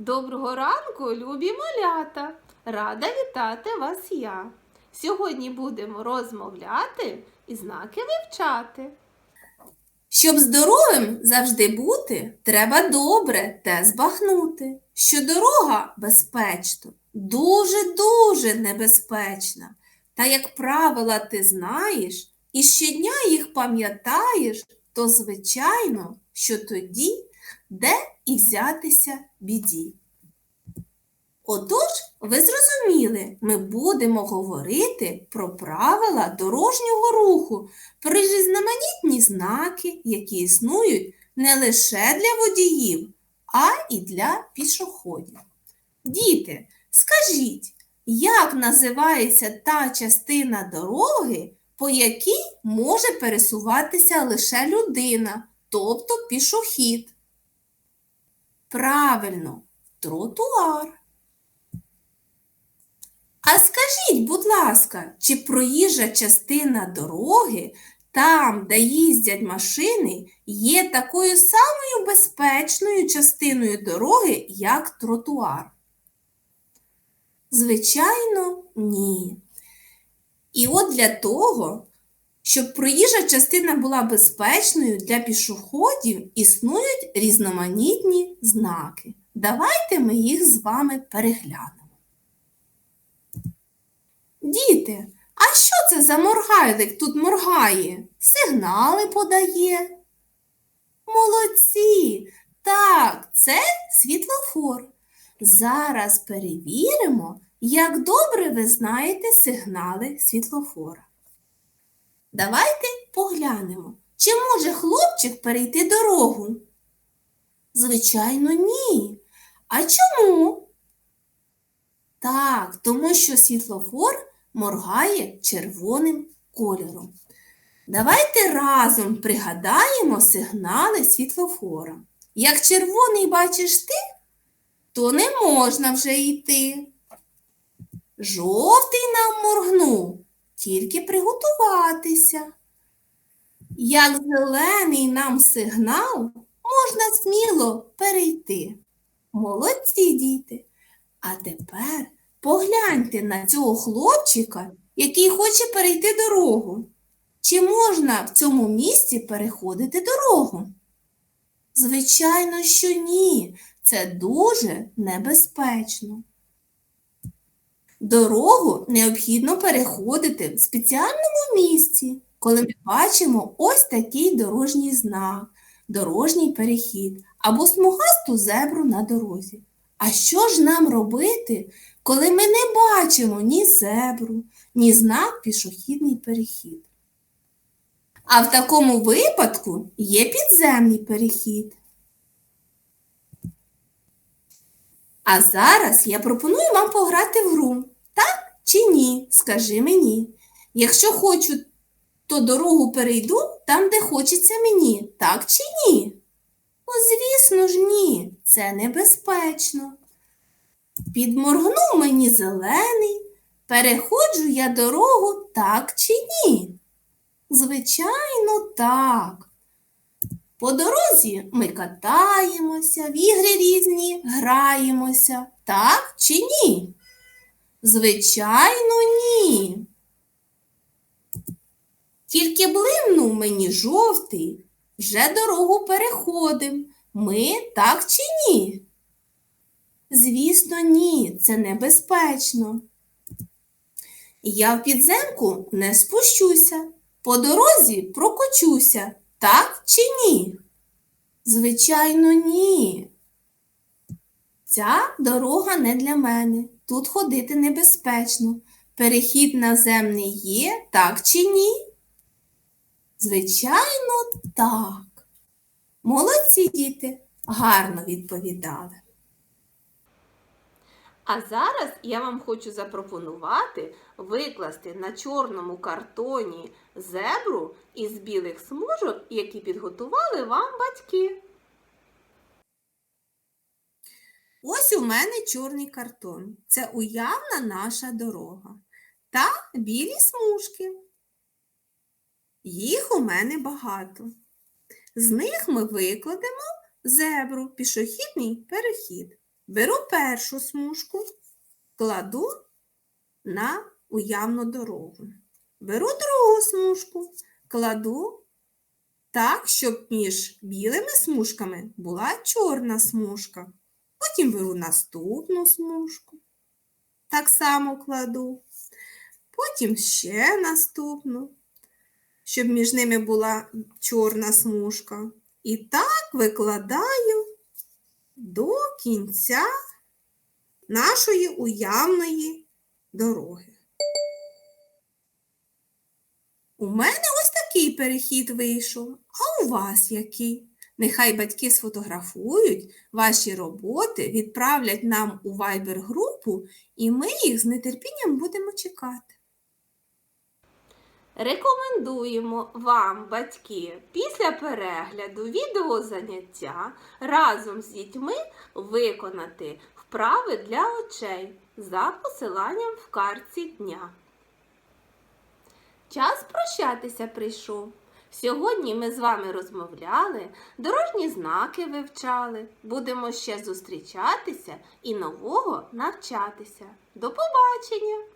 Доброго ранку, любі малята! Рада вітати вас я. Сьогодні будемо розмовляти і знаки вивчати. Щоб здоровим завжди бути, треба добре те збагнути, що дорога безпечна, дуже-дуже небезпечна. Та як правила ти знаєш і щодня їх пам'ятаєш, то звичайно, що тоді де і взятися біді. Отож, ви зрозуміли, ми будемо говорити про правила дорожнього руху, про різноманітні знаки, які існують не лише для водіїв, а і для пішоходів. Діти, скажіть, як називається та частина дороги, по якій може пересуватися лише людина, тобто пішохід? Правильно, тротуар. А скажіть, будь ласка, чи проїжджа частина дороги, там, де їздять машини, є такою самою безпечною частиною дороги, як тротуар? Звичайно, ні. І от для того, щоб проїжджа частина була безпечною для пішоходів, існують різноманітні знаки. Давайте ми їх з вами переглянемо. Діти, а що це за моргайлик тут моргає? Сигнали подає? Молодці! Так, це світлофор. Зараз перевіримо, як добре ви знаєте сигнали світлофора. Давайте поглянемо, чи може хлопчик перейти дорогу? Звичайно, ні. А чому? Так, тому що світлофор моргає червоним кольором. Давайте разом пригадаємо сигнали світлофора. Як червоний бачиш ти, то не можна вже йти. Жовтий нам моргнув, тільки приготуватися. Як зелений нам сигнал, можна сміло перейти. Молодці діти. А тепер погляньте на цього хлопчика, який хоче перейти дорогу. Чи можна в цьому місці переходити дорогу? Звичайно, що ні. Це дуже небезпечно. Дорогу необхідно переходити в спеціальному місці, коли ми бачимо ось такий дорожній знак, дорожній перехід або смугасту зебру на дорозі. А що ж нам робити, коли ми не бачимо ні зебру, ні знак пішохідний перехід? А в такому випадку є підземний перехід. А зараз я пропоную вам пограти в гру. Так чи ні? Скажи мені. Якщо хочу, то дорогу перейду там, де хочеться мені, так чи ні? Ну, звісно ж, ні, це небезпечно. Підморгнув мені зелений, переходжу я дорогу так чи ні? Звичайно, так. По дорозі ми катаємося, в ігри різні граємося, так чи ні? Звичайно, ні. Тільки блимнув мені жовтий, вже дорогу переходим. Ми так чи ні? Звісно, ні, це небезпечно. Я в підземку не спущуся, по дорозі прокочуся, так чи ні? Звичайно, ні. Ця дорога не для мене. Тут ходити небезпечно. Перехід наземний є, так чи ні? Звичайно, так. Молодці діти, гарно відповідали. А зараз я вам хочу запропонувати викласти на чорному картоні зебру із білих смужок, які підготували вам батьки. Ось у мене чорний картон. Це уявна наша дорога. Та білі смужки. Їх у мене багато. З них ми викладемо зебру, пішохідний перехід. Беру першу смужку, кладу на уявну дорогу. Беру другу смужку, кладу так, щоб між білими смужками була чорна смужка. Потім беру наступну смужку. Так само кладу. Потім ще наступну, щоб між ними була чорна смужка. І так викладаю до кінця нашої уявної дороги. У мене ось такий перехід вийшов, а у вас який? Нехай батьки сфотографують ваші роботи, відправлять нам у Viber групу, і ми їх з нетерпінням будемо чекати. Рекомендуємо вам, батьки, після перегляду відеозаняття разом з дітьми виконати вправи для очей за посиланням в картці дня. Час прощатися прийшов. Сьогодні ми з вами розмовляли, дорожні знаки вивчали. Будемо ще зустрічатися і нового навчатися. До побачення!